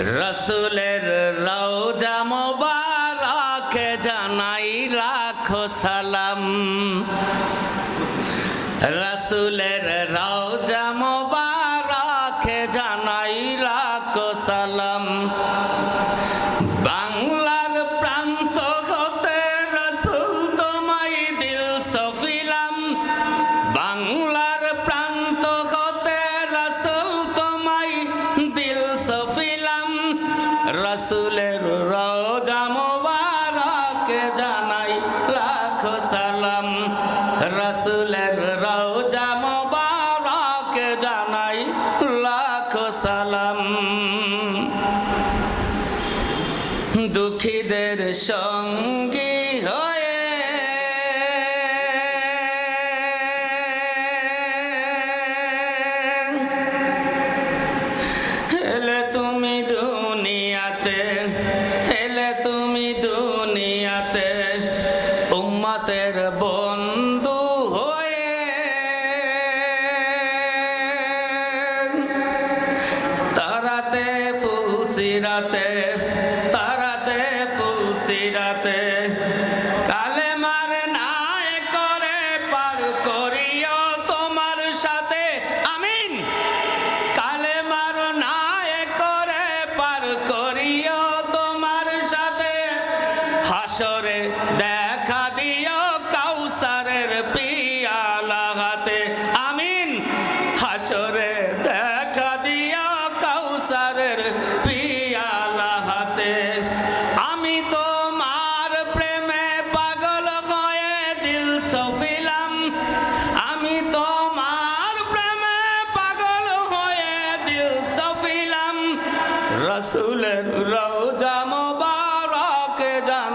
রসুলের রওজা মোবারকে জানাই রাখো সালাম। রসুলের রওজা মোবারকে জানাই রাখো সালাম। রসুলের রোজা মোবারক জানাই লাখ সালাম। রসুলের রোজা মোবারক জানাই লাখ সালাম। দুঃখীদের সঙ্গী হয়ে হাসরে দেখা দিও কাউসারের পিয়ালা হাতে। আমিন। হাসরে দেখা দিও কাউসারের পিয়ালা হাতে। আমি তোমার প্রেমে পাগল হয়ে দিল সফিলাম। আমি তোমার প্রেমে পাগল হয়ে দিল সফিলাম। রসুলের মোবারক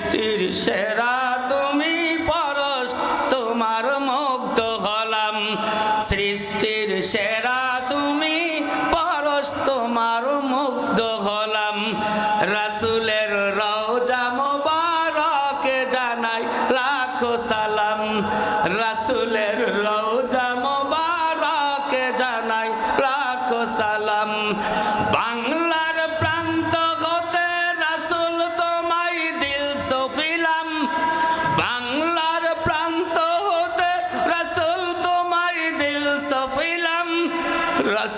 সৃষ্টির সেরা তুমি পরশ, তোমার মুগ্ধ হলাম। সৃষ্টির সেরা তুমি পরশ, তোমার মুগ্ধ হলাম। রাসুলের রওজা মোবারক জানাই লাখো সালাম। রাসুলের রওজা মোবারক জানাই লাখো সালাম। বাংলার